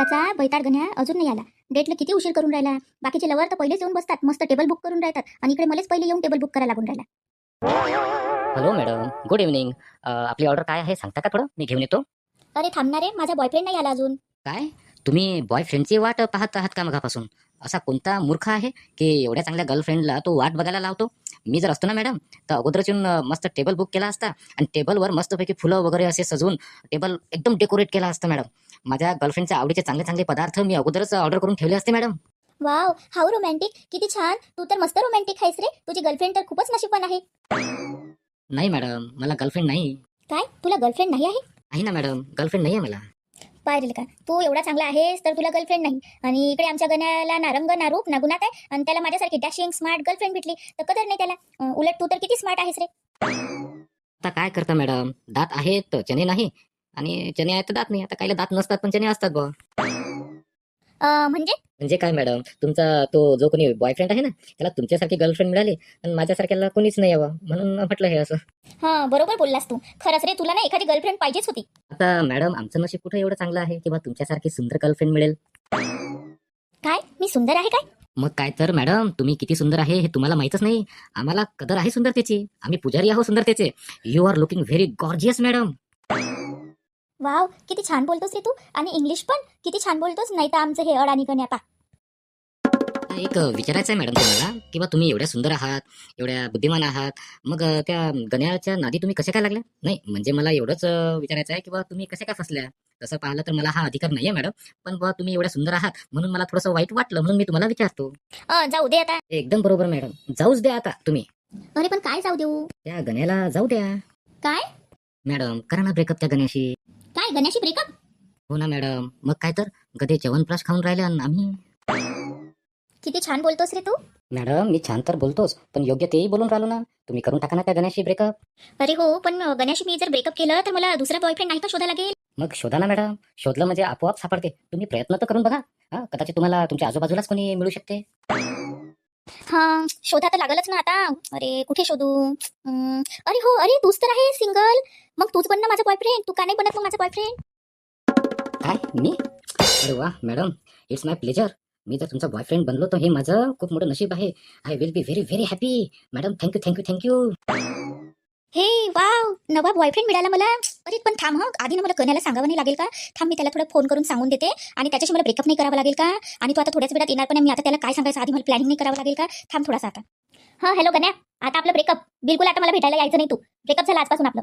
बैतार गण्या अजून नाही आला. डेटला किती उशीर करून राहिला? बाकीचे लवर तर पहिलेच येऊन बसतात. मस्त टेबल बुक करून राहतात. आणि इकडे मलाच पहिले येऊन टेबल बुक करायला लागून राहिला. हॅलो मॅडम गुड इव्हनिंग आपली ऑर्डर काय आहे? सांगता का थोडं? मी घेऊन येतो. अरे थांबणार रे माझा बॉयफ्रेंड नाही आला अजून. काय? तुम्ही बॉयफ्रेंडची वाट पाहत आहात का मगापासून? असा कोणता मूर्ख आहे की एवढ्या चांगल्या गर्लफ्रेंडला तो वाट बघायला लावतो? मी जर असतो ना मॅडम तर अगोदरच येऊन मस्त टेबल बुक केला असता. आणि टेबलवर मस्तपैकी फुलं वगैरे असे सजवून टेबल एकदम डेकोरेट केला असतं मॅडम माझ्या गर्लफ्रेंडच्या आवडीचे चांगले चांगले पदार्थ मी अगोदरच ऑर्डर करून ठेवले असते मॅडम वाव हाऊ रोमॅन्टिक किती छान. तू तर मस्त रोमॅन्टिक आहेस रे. तुझी गर्लफ्रेंड तर खूपच नशीबवान आहे. नाही मॅडम मला गर्लफ्रेंड नाही. काय? तुला गर्लफ्रेंड नाही आहे? आहे ना मॅडम गर्लफ्रेंड नाही आहे मला. पाहिलं का तू एवढा चांगला आहेस तर तुला गर्लफ्रेंड नाही. आणि इकडे आमच्या गण्याला ना रंग ना रूप ना गुणात आहे आणि त्याला माझ्यासारखी डॅशिंग स्मार्ट गर्लफ्रेंड भेटली. तर कदर नाही त्याला. अं, उलट तू तर किती स्मार्ट आहेस रे. आता काय करता मॅडम दात आहेत चणे नाही. आणि चणे आहेत तर दात नाही. आता काही दात नसतात पण चणे असतात अं, म्हणजे? म्हणजे काय मॅडम? तुमचा तो जो कोणी बॉयफ्रेंड आहे ना त्याला तुमच्यासारखी गर्लफ्रेंड मिळाली आणि माझ्यासारख्याला कोणीच नाही यावं म्हणून म्हटलं हे असं. हा बरोबर बोललास तू. खरंच रे तुला ना एखादी गर्लफ्रेंड पाहिजेच होती. आता मॅडम आमचं नशीब कुठं एवढं चांगलं आहे? किंवा तुमच्यासारखी सुंदर गर्लफ्रेंड मिळेल? काय? मी सुंदर आहे काय? मग काय तर मॅडम तुम्ही किती सुंदर आहे हे तुम्हाला माहीतच नाही. आम्हाला कदर आहे सुंदरतेची. आम्ही पुजारी आहोत सुंदरतेचे. You are looking very gorgeous madam. Wow किती छान बोलतोस रे तू. आणि इंग्लिश पण किती छान बोलतोस नाही तर आमचं हे अडाणी गण्या पा. एक विचारायचं आहे मॅडम तुम्हाला किंवा तुम्ही एवढ्या सुंदर आहात एवढ्या बुद्धिमान आहात मग त्या गण्याच्या नादी तुम्ही कसे काय लागल्या? नाही म्हणजे मला एवढंच विचारायचं आहे किंवा तुम्ही कसे काय फसल्या? तसं पाहिलं तर मला हा अधिकार नाही आहे मॅडम पण बुवा तुम्ही एवढ्या सुंदर आहात म्हणून मला थोडंसं वाईट वाटलं म्हणून मी तुम्हाला विचारतो. जाऊ दे आता. एकदम बरोबर मॅडम जाऊच द्या आता तुम्ही. अरे पण काय जाऊ देऊ? त्या गण्याला जाऊ द्या. काय? मॅडम करा ना ब्रेकअप त्या गण्याशी. काय गण्याशी ब्रेकअप हो ना मॅडम. मग काय तर? गदे च्यवनप्राश खाऊन राहिले आणि आम्ही. किती छान बोलतोस रे तू. मॅडम मी छान तर बोलतोच पण योग्य तेही बोलून राहिलो ना. तुम्ही करून टाका ना त्या गण्याशी ब्रेकअप अरे हो पण गण्याशी मी जर ब्रेकअप केलं तर मला दुसरा बॉयफ्रेंड नाही का शोधा लागेल. मग शोधा ना मॅडम. शोधलं म्हणजे आपोआप सापडते. तुम्ही प्रयत्न तर करून बघा. हा कदाचित तुम्हाला तुमच्या आजूबाजूलाच कोणी मिळू शकते. हा शोधा तर लागलच ना आता. अरे कुठे शोधू? अरे हो अरे तूच तर आहे सिंगल मग तूच बन ना माझा बॉयफ्रेंड तू का नाही बनत मग माझा बॉयफ्रेंड काय? मी? अरे वा मॅडम इट्स माय प्लेजर मी जर तुमचा बॉयफ्रेंड बनलो तर हे माझं खूप मोठं नशीब आहे. I will be very very happy madam thank you thank you thank you हे वाव! नवा बॉयफ्रेंड मिळाला मला. अरे पण थांब हं. आधी ना मला कण्याला सांगावं नाही लागेल का? थांब मी त्याला थोडं फोन करून सांगून देते. आणि त्याच्याशी मला ब्रेकअप नाही करावं लागेल का? आणि तो आता थोड्याच वेळात येणार पण. मी आता त्याला काय सांगायचं आधी मला प्लॅनिंग नाही करावं लागेल का? थांब थोडासा आता. हा हॅलो कन्या. आता आपलं ब्रेकअप बिलकुल आता मला भेटायला यायचं नाही तू. ब्रेकअप झालं आजपासून आपलं.